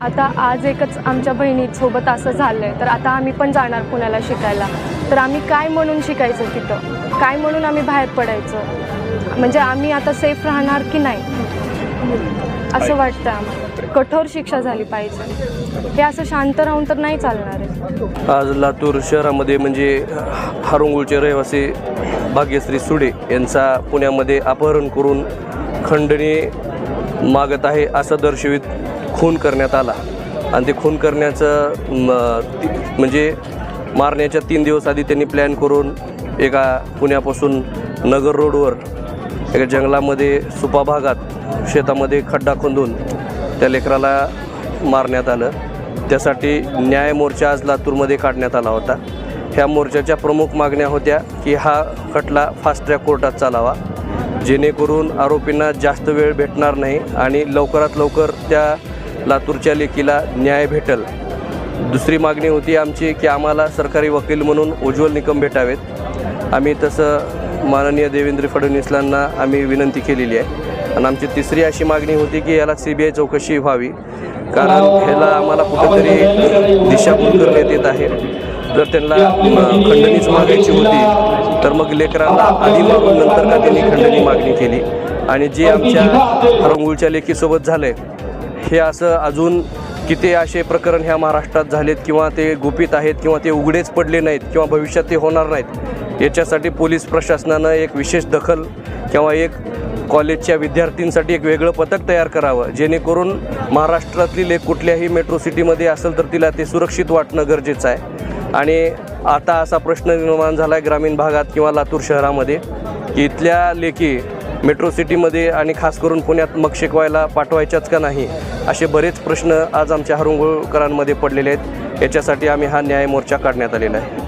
आता आज एकच आमच्या बहिणीसोबत असं झालंय. तर आता आम्ही पण जाणार पुण्याला शिकायला. तर आम्ही काय म्हणून शिकायचं तिथं? काय म्हणून आम्ही बाहेर पडायचं? म्हणजे आम्ही आता सेफ राहणार की नाही? असं वाटतं आम्हाला. कठोर शिक्षा झाली पाहिजे. हे असं शांत राहून तर नाही चालणार आहे. आज लातूर शहरामध्ये म्हणजे हारुंगुळचे रहिवासी भाग्यश्री सुडे यांचा पुण्यामध्ये अपहरण करून खंडणी मागत आहे असं दर्शवित खून करण्यात आला. आणि ते खून करण्याचं म्हणजे मारण्याच्या तीन दिवस आधी त्यांनी प्लॅन करून एका पुण्यापासून नगर रोडवर एका जंगलामध्ये सुपा भागात शेतामध्ये खड्डा खोदून त्या लेकराला मारण्यात आलं. त्यासाठी न्याय मोर्चा आज लातूरमध्ये काढण्यात आला होता. ह्या मोर्चाच्या प्रमुख मागण्या होत्या की हा खटला फास्ट ट्रॅक कोर्टात चालावा. जेणेकरून आरोपींना जास्त वेळ भेटणार नाही आणि लवकरात लवकर त्या लातूरच्या लेकीला न्याय भेटेल. दुसरी मागणी होती आमची की आम्हाला सरकारी वकील म्हणून उज्ज्वल निकम भेटावेत. आम्ही तसं माननीय देवेंद्र फडणवीसलांना आम्ही विनंती केलेली आहे. आणि आमची तिसरी अशी मागणी होती की याला सी बी आय चौकशी व्हावी. कारण ह्याला आम्हाला कुठेतरी दिशाभूल करण्यात येत आहे. जर त्यांना खंडणीच मागायची होती तर मग लेकरांना आधी मागून नंतर का त्यांनी खंडणी मागणी केली. आणि जे आमच्या हरंगुळच्या लेखीसोबत झालं आहे हे असं अजून किती असे प्रकरण ह्या महाराष्ट्रात झालेत किंवा ते गुपित आहेत किंवा ते उघडेच पडले नाहीत किंवा भविष्यात ते होणार नाहीत याच्यासाठी पोलीस प्रशासनानं एक विशेष दखल किंवा एक कॉलेजच्या विद्यार्थ्यांसाठी एक वेगळं पथक तयार करावं जेणेकरून महाराष्ट्रातील एक कुठल्याही मेट्रो सिटीमध्ये असेल तर तिला ते सुरक्षित वाटणं गरजेचं आहे. आणि आता असा प्रश्न निर्माण झाला आहे ग्रामीण भागात किंवा लातूर शहरामध्ये की इथल्या लेखी मेट्रो सिटीमध्ये आणि खास करून पुण्यात मग शिकवायला पाठवायच्याच का नाही असे बरेच प्रश्न आज आमच्या हरुंगुळकरांमध्ये पडलेले आहेत. याच्यासाठी आम्ही हा न्याय मोर्चा काढण्यात आलेला आहे.